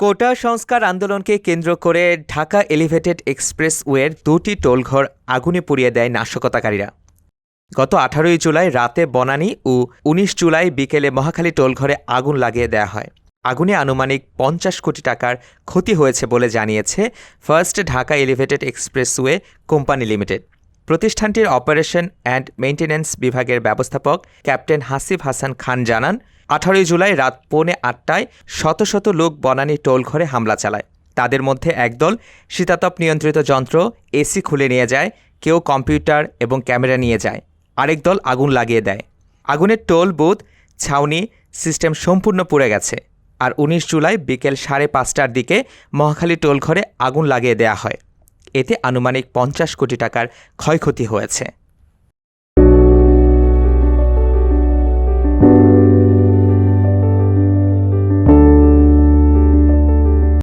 কোটা সংস্কার আন্দোলনকে কেন্দ্র করে ঢাকা এলিভেটেড এক্সপ্রেসওয়ের দুটি টোলঘর আগুনে পুড়িয়ে দেয় নাশকতাকারীরা। গত আঠারোই জুলাই রাতে বনানী ও উনিশ জুলাই বিকেলে মহাখালী টোলঘরে আগুন লাগিয়ে দেয়া হয়। আগুনে আনুমানিক পঞ্চাশ কোটি টাকার ক্ষতি হয়েছে বলে জানিয়েছে first Dhaka elevated expressway company limited. প্রতিষ্ঠানটির অপারেশন অ্যান্ড মেইনটেন্যান্স বিভাগের ব্যবস্থাপক ক্যাপ্টেন হাসিফ হাসান খান জানান, আঠারোই জুলাই রাত পৌনে আটটায় শত শত লোক বনানী টোল ঘরে হামলা চালায়। তাদের মধ্যে একদল শীতাতপ নিয়ন্ত্রিত যন্ত্র, এসি খুলে নিয়ে যায়, কেউ কম্পিউটার এবং ক্যামেরা নিয়ে যায়। আরেক দল আগুন লাগিয়ে দেয়। আগুনের টোল বুথ, ছাউনি, সিস্টেম সম্পূর্ণ পুড়ে গেছে। আর উনিশ জুলাই বিকেল সাড়ে পাঁচটার দিকে মহাখালী টোল ঘরে আগুন লাগিয়ে দেয়া হয়। এতে আনুমানিক পঞ্চাশ কোটি টাকার ক্ষয়ক্ষতি হয়েছে।